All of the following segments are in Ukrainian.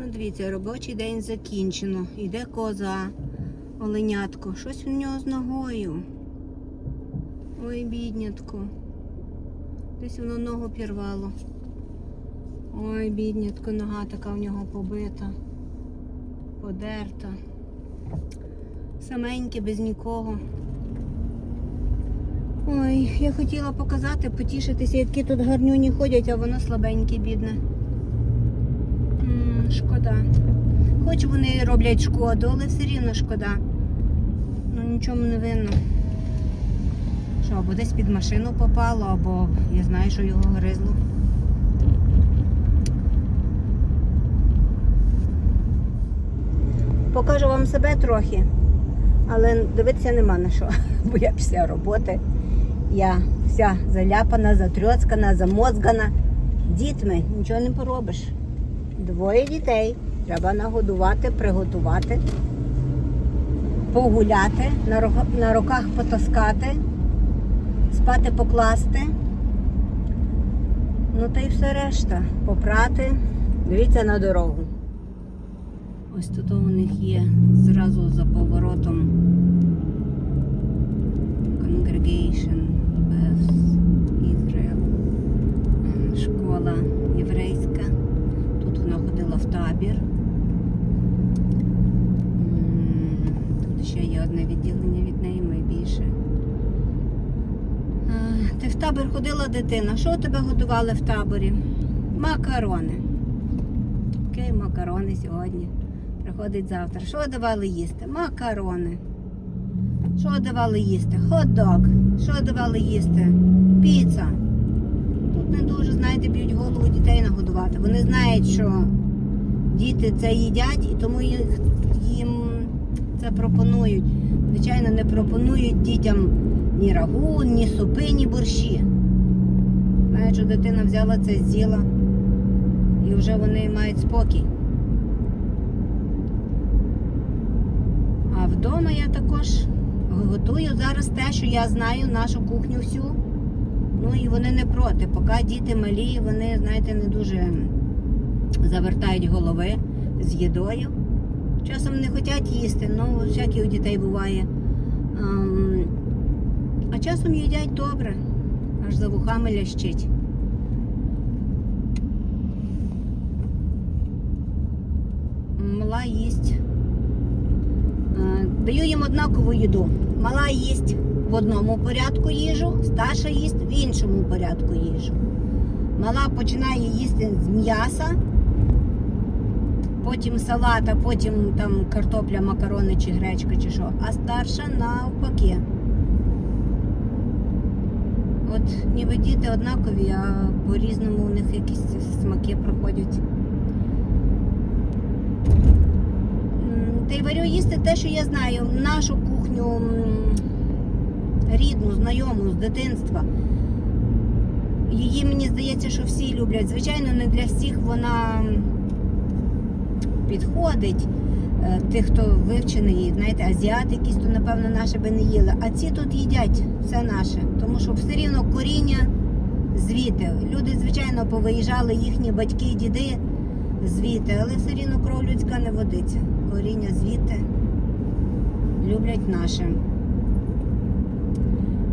Ну, дивіться, робочий день закінчено. Іде коза, оленятко. Щось в нього з ногою. Ой, біднятко. Десь воно ногу пірвало. Ой, біднятко, нога така в нього побита, подерта. Саменьке, без нікого. Ой, я хотіла показати, потішитися, які тут гарнюні ходять, а воно слабеньке, бідне. Шкода. Хоч вони роблять шкоду, але все рівно шкода. Ну нічому не винно. Що, або десь під машину попало, або я знаю, що його гризло. Покажу вам себе трохи, але дивитися нема на що, бо я після роботи. Я вся заляпана, затрьоцкана, замозгана. Дітьми нічого не поробиш. Двоє дітей. Треба нагодувати, приготувати, погуляти, на, руках потаскати, спати покласти. Ну та й все решта. Попрати. Дивіться на дорогу. Ось тут у них є зразу за поворотом Congregation Beth Israel. Школа єврейська. Тут в табір. Тут ще є одне відділення від неї, найбільше. Ти в табір ходила дитина. Що тебе годували в таборі? Макарони. Окей, макарони сьогодні. Приходить завтра. Що давали їсти? Макарони. Що давали їсти? Хот-дог. Що давали їсти? Піца. Тут не дуже, знаєте, б'ють голову дітей нагодувати. Вони знають, що діти це їдять, і тому їх, їм це пропонують. Звичайно, не пропонують дітям ні рагу, ні супи, ні борщі. Знають, що дитина взяла це з'їла, і вже вони мають спокій. А вдома я також готую зараз те, що я знаю, нашу кухню всю. Ну і вони не проти. Поки діти малі, вони, знаєте, не дуже завертають голови з їдою. Часом не хочуть їсти, ну, всякі у дітей буває. А часом їдять добре, аж за вухами лящить. Мала їсть. Е, Даю їм однакову їду. Мала їсть в одному порядку їжу, старша їсть в іншому порядку їжу. Мала починає їсти з м'яса, потім салат, а потім там картопля, макарони чи гречка, чи що, а старша навпаки. От ніби діти однакові, а по-різному у них якісь смаки проходять. Та й варю їсти те, що я знаю. Нашу кухню рідну, знайому з дитинства. Її, мені здається, що всі люблять. Звичайно, не для всіх вона підходить. Е, Тих, хто вивчений, знаєте, азіати якісь, то напевно наше би не їли. А ці тут їдять все наше. Тому що все рівно коріння звідти. Люди, звичайно, повиїжджали їхні батьки діди звідти, але все рівно кров людська не водиться. Коріння звідти люблять наше.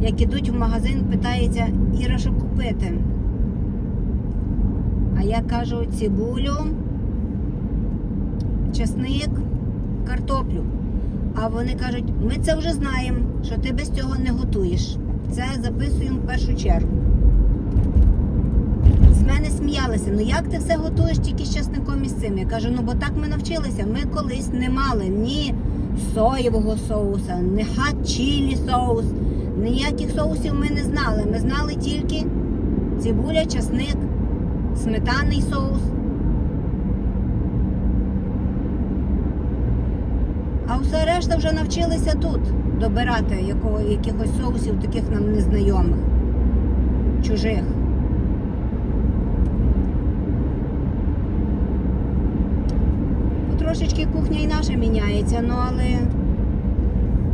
Як ідуть в магазин, питається, Іра, що купити? А я кажу цибулю, чесник, картоплю. А вони кажуть, ми це вже знаємо, що ти без цього не готуєш. Це записуємо в першу чергу. З мене сміялися, ну як ти все готуєш тільки з часником і з цим? Я кажу, ну бо так ми навчилися. Ми колись не мали ні соєвого соуса, ні хат-чілі соус, ніяких соусів ми не знали. Ми знали тільки цибуля, часник, сметанний соус. А все решта вже навчилися тут добирати якого, якихось соусів, таких нам незнайомих, чужих. Потрошечки кухня і наша міняється, ну але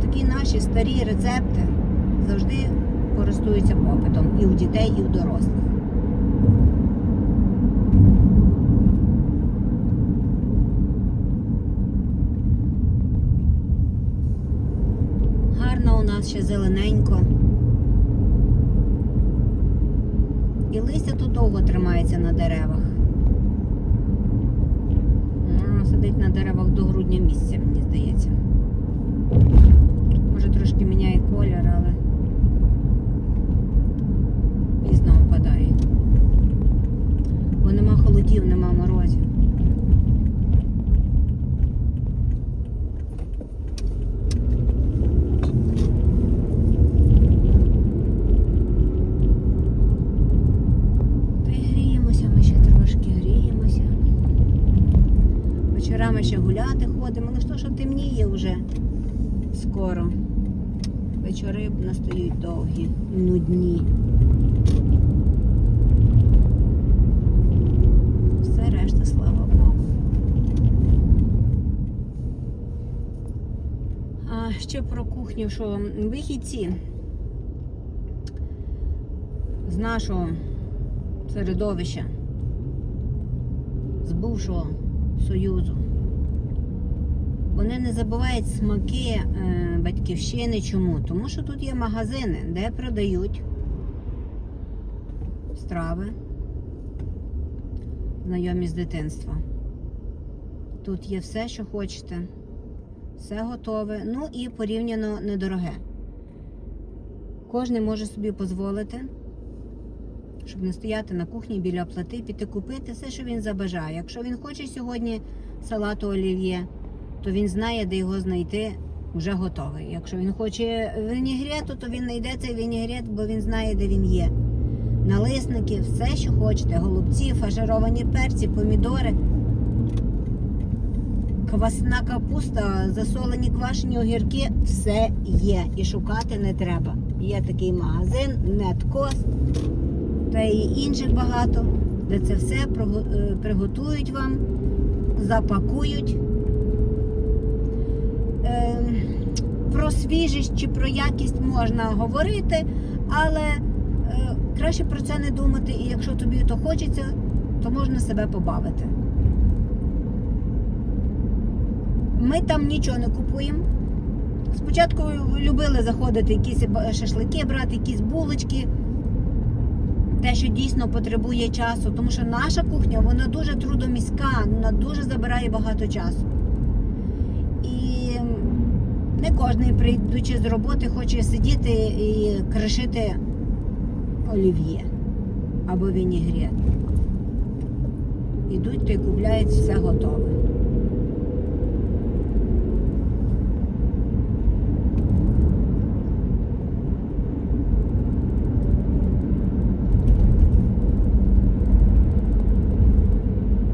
такі наші старі рецепти завжди користуються попитом і у дітей, і у дорослих. Ще зелененько. І листя тут довго тримається на деревах. Воно сидить на деревах до грудня місяця, мені здається. Може трошки міняє колір, але пізно опадає. Бо нема холодів, нема морозів. Та й гріємося, ми ще трошки гріємося. Вечорами ще гуляти ходимо, ж то, що темніє вже скоро. Вечори настають довгі, нудні. Все решта, слава Богу. А ще про кухню, що вихідці з нашого середовища, з бувшого Союзу. Вони не забувають смаки е, батьківщини. Чому? Тому що тут є магазини, де продають страви, знайомі з дитинства. Тут є все, що хочете, все готове, ну і порівняно недороге. Кожен може собі дозволити, щоб не стояти на кухні біля плити, піти купити все, що він забажає. Якщо він хоче сьогодні салату олів'є, то він знає, де його знайти вже готовий. Якщо він хоче вінігрету, то він знайде цей вінігрет, бо він знає, де він є. Налисники, все, що хочете, голубці, фаршировані перці, помідори, квасна капуста, засолені квашені огірки, все є. І шукати не треба. Є такий магазин, Неткост, та і інших багато, де це все приготують вам, запакують. Е, Про свіжість чи про якість можна говорити, але е, краще про це не думати. І якщо тобі то хочеться, то можна себе побавити. Ми там нічого не купуємо. Спочатку любили заходити якісь шашлики, брати якісь булочки. Те, що дійсно потребує часу, тому що наша кухня вона дуже трудоміська, вона дуже забирає багато часу. Не кожен, прийдучи з роботи, хоче сидіти і кришити олів'є або вінігрет. Ідуть то й купляють все готове.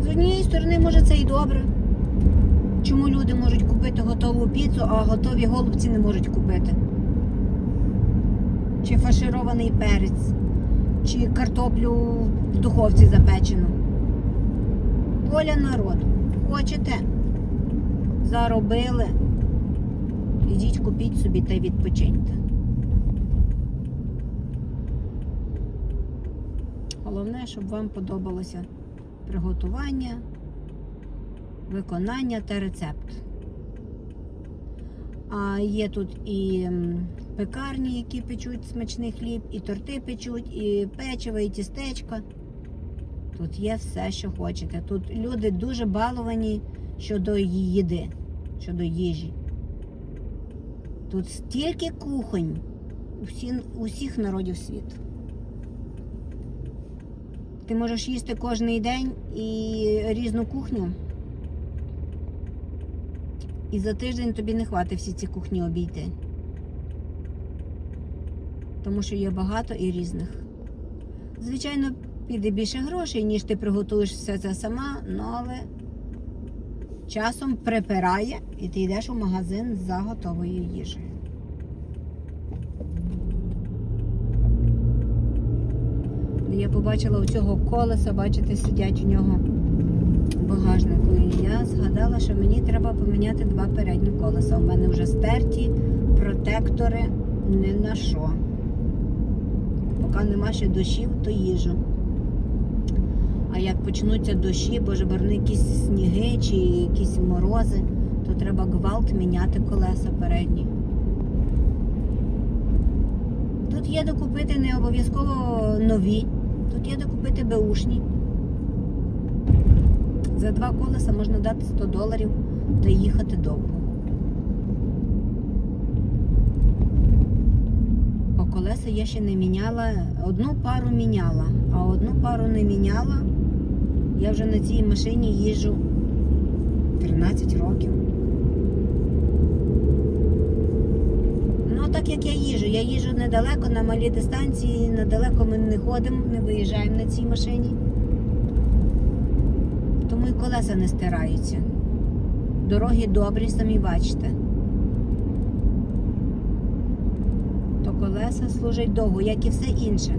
З однієї сторони, може, це і добре. Чому люди можуть купити готову піцу, а готові голубці не можуть купити? Чи фарширований перець, чи картоплю в духовці запечену. Воля народу. Хочете? Заробили. Ідіть купіть собі та відпочиньте. Головне, щоб вам подобалося приготування, виконання та рецепт. А є тут і пекарні, які печуть смачний хліб, і торти печуть, і печиво, і тістечка. Тут є все, що хочете. Тут люди дуже баловані щодо їди, щодо їжі. Тут стільки кухонь усі, усіх народів світу. Ти можеш їсти кожен день і різну кухню. І за тиждень тобі не хватить всі ці кухні обійти. Тому що є багато і різних. Звичайно, піде більше грошей, ніж ти приготуєш все це сама, ну але часом припирає і ти йдеш у магазин за готовою їжею. Я побачила у цього колеса, бачите, сидять у нього. І я згадала, що мені треба поміняти два передні колеса. У мене вже стерті протектори не на що. Поки нема ще дощів, то їжу. А як почнуться дощі, боже берни якісь сніги чи якісь морози, то треба гвалт міняти колеса передні. Тут є де купити не обов'язково нові, тут є де купити беушні. За два колеса можна дати 100 доларів та їхати довго. По колеса я ще не міняла. Одну пару міняла, а одну пару не міняла. Я вже на цій машині їжджу 13 років. Ну, так як я їжджу, я їжджу недалеко на малі дистанції, недалеко ми не ходимо, не виїжджаємо на цій машині. Колеса не стираються. Дороги добрі, самі бачите. То колеса служать довго, як і все інше.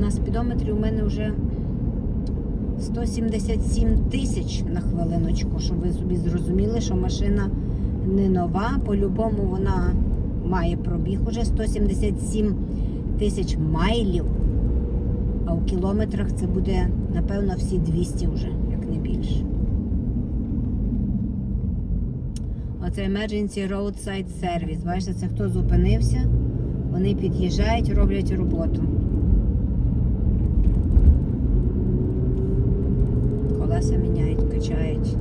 На спідометрі у мене вже 177 тисяч на хвилиночку, щоб ви собі зрозуміли, що машина не нова. По-любому вона має пробіг уже 177 тисяч майлів. А у кілометрах це буде, напевно, всі 200 вже, як не більше. Оце Emergency Roadside Service. Бачите, це хто зупинився, вони під'їжджають, роблять роботу. Колеса міняють, качають.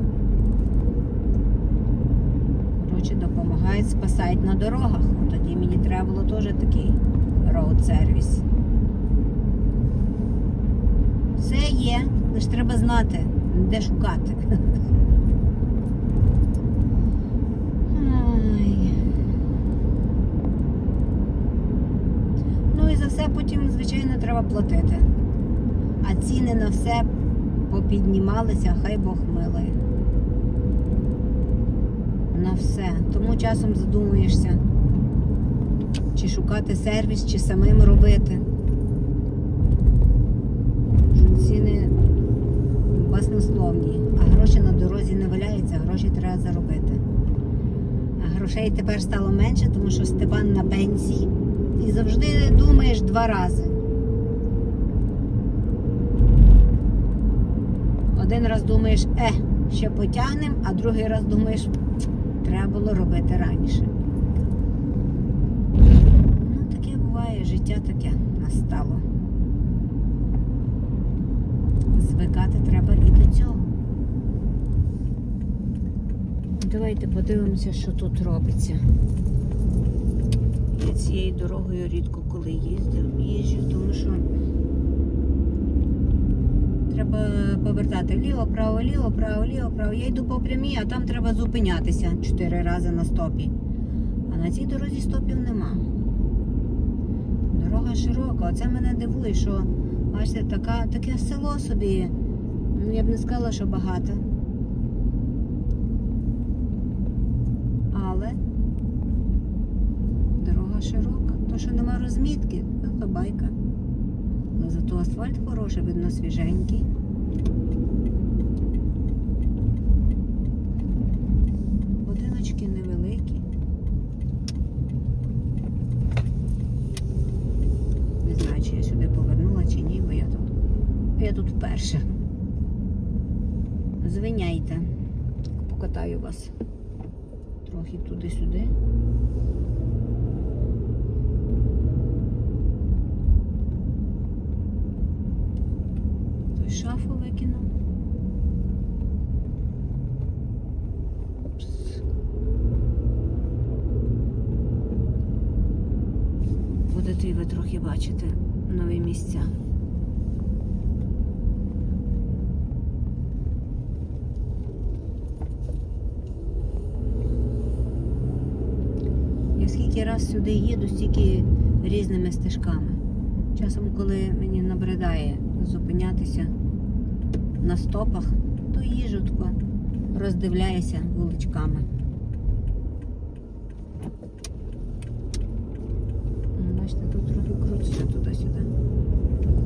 Коротше, допомагають, спасають на дорогах. Тоді мені треба було теж такий роуд сервіс. Все є, лише треба знати, де шукати. Ну і за все потім, звичайно, треба платити. А ціни на все попіднімалися, хай Бог милує. На все. Тому часом задумуєшся, чи шукати сервіс, чи самим робити. Що ціни баснословні, а гроші на дорозі не валяються, гроші треба заробити. А грошей тепер стало менше, тому що Степан на пенсії і завжди думаєш два рази. Один раз думаєш, е, ще потягнем, а другий раз думаєш, треба було робити раніше. Ну, таке буває, життя таке настало. Звикати треба і до цього. Давайте подивимося, що тут робиться. Я цією дорогою рідко коли їздив, їжджу, тому що треба повертати ліво, право, ліво, право, ліво, право. Я йду по прямій, а там треба зупинятися чотири рази на стопі. А на цій дорозі стопів нема. Дорога широка, оце мене дивує, що бачите, така, таке село собі. Ну, я б не сказала, що багато. Але дорога широка. То, що нема розмітки, то байка. Але зато асфальт хороший, видно свіженький. Будиночки невеликі. Не знаю, чи я сюди повернула чи ні, бо я тут. Я тут вперше. Звиняйте. Покатаю вас трохи туди-сюди. Той шафу викинув. Пс. Будете ви трохи бачити нові місця. Я скільки раз сюди їду, стільки різними стежками. Часом, коли мені набридає зупинятися на стопах, то їжу тако роздивляюся вуличками. Бачите, тут трохи крутиться туди-сюди.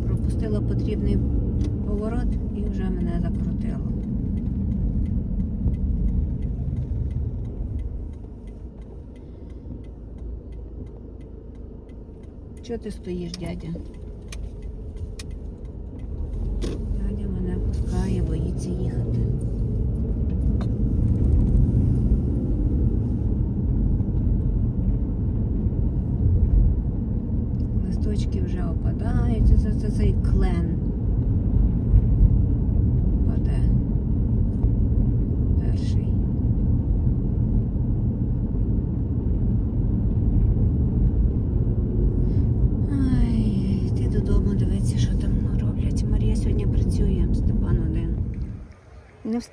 Пропустила потрібний поворот і вже мене закрутило. Чого ти стоїш, дядя? Дядя мене пускає, боїться їхати. Листочки вже опадають, це, це цей клен.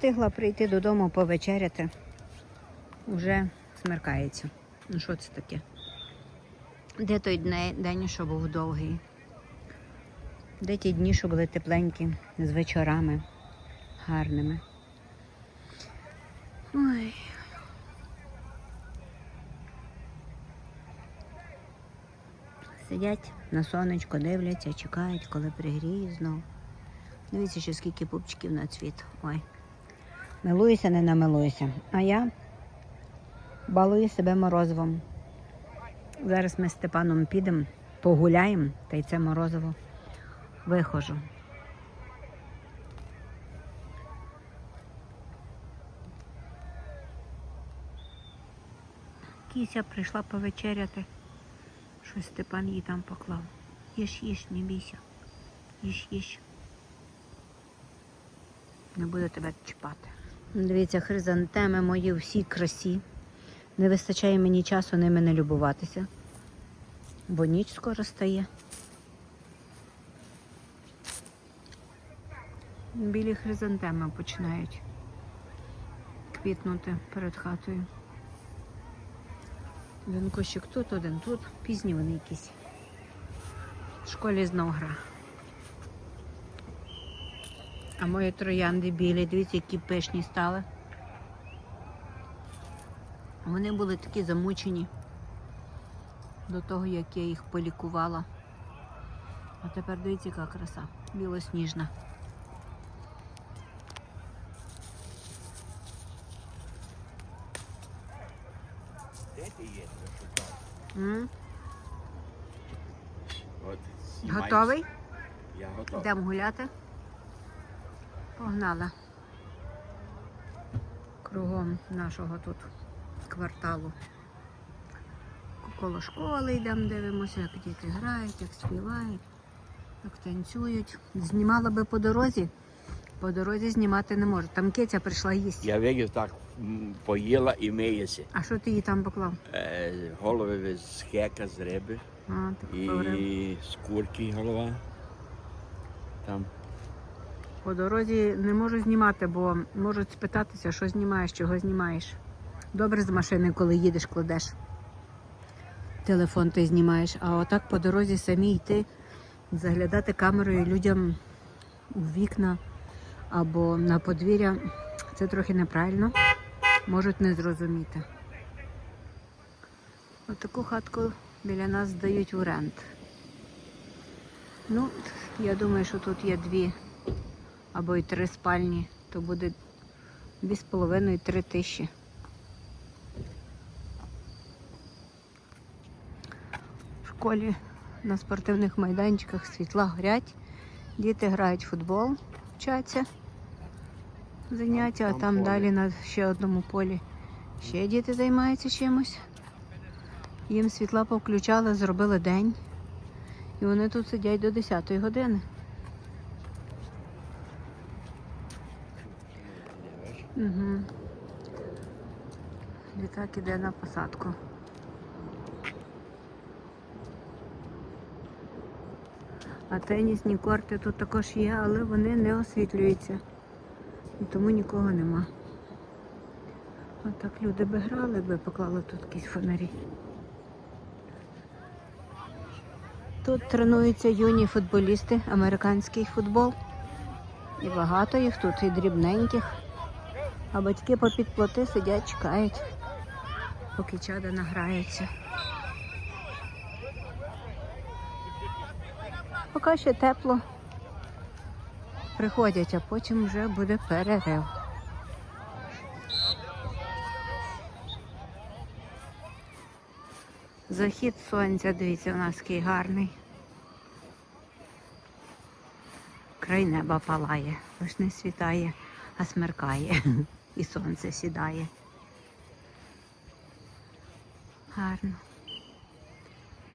Встигла прийти додому повечеряти. Уже смеркається. Ну що це таке? Де той день, що був довгий? Де ті дні, що були тепленькі, з вечорами гарними? Ой. Сидять на сонечко, дивляться, чекають, коли пригріє знов. Дивіться, що скільки пупчиків на цвіт. Ой. Милуюся, не намилуюся. А я балую себе морозивом. Зараз ми з Степаном підемо, погуляємо, та й це морозиво вихожу. Кіся прийшла повечеряти. Щось Степан їй там поклав. Їж, їж, не бійся. Їж, їж. Не буду тебе чіпати. Дивіться, хризантеми мої всі красі. Не вистачає мені часу ними не любуватися, бо ніч скоро стає. Білі хризантеми починають квітнути перед хатою. Один кущик тут, один тут. Пізні вони якісь. В школі знов гра. А мої троянди білі, дивіться, які пишні стали. Вони були такі замучені до того, як я їх полікувала. А тепер дивіться, яка краса. Білосніжна. Де ти є? М? От. Готовий? Я готовий. Йдемо гуляти. Погнала. Кругом нашого тут кварталу. Коло школи йдемо, дивимося, як діти грають, як співають, як танцюють. Знімала би по дорозі. По дорозі знімати не можу. Там киця прийшла їсти. Я видів так поїла і миється. А що ти їй там поклав? Е, голови з хека, з риби А, і з курки голова. Там По дорозі не можу знімати, бо можуть спитатися, що знімаєш, чого знімаєш. Добре з машини, коли їдеш, кладеш. Телефон ти знімаєш, а отак по дорозі самі йти, заглядати камерою людям у вікна або на подвір'я. Це трохи неправильно. Можуть не зрозуміти. От хатку біля нас здають в оренд. Ну, я думаю, що тут є дві або й три спальні, то буде дві з половиною три тисячі. В школі на спортивних майданчиках світла горять, діти грають в футбол, вчаться заняття, а Там там далі на ще одному полі ще діти займаються чимось. Їм світла повключали, зробили день. І вони тут сидять до 10 години. Угу. Літак іде на посадку. А тенісні корти тут також є, але вони не освітлюються. І тому нікого нема. А так люди би грали, би поклали тут якісь фонарі. Тут тренуються юні футболісти, американський футбол. І багато їх тут, і дрібненьких. А батьки попід плоти сидять, чекають, поки чада награється. Поки ще тепло. Приходять, а потім вже буде перерив. Захід сонця, дивіться, у нас який гарний. Край неба палає, лиш не світає, а смеркає. І сонце сідає. Гарно.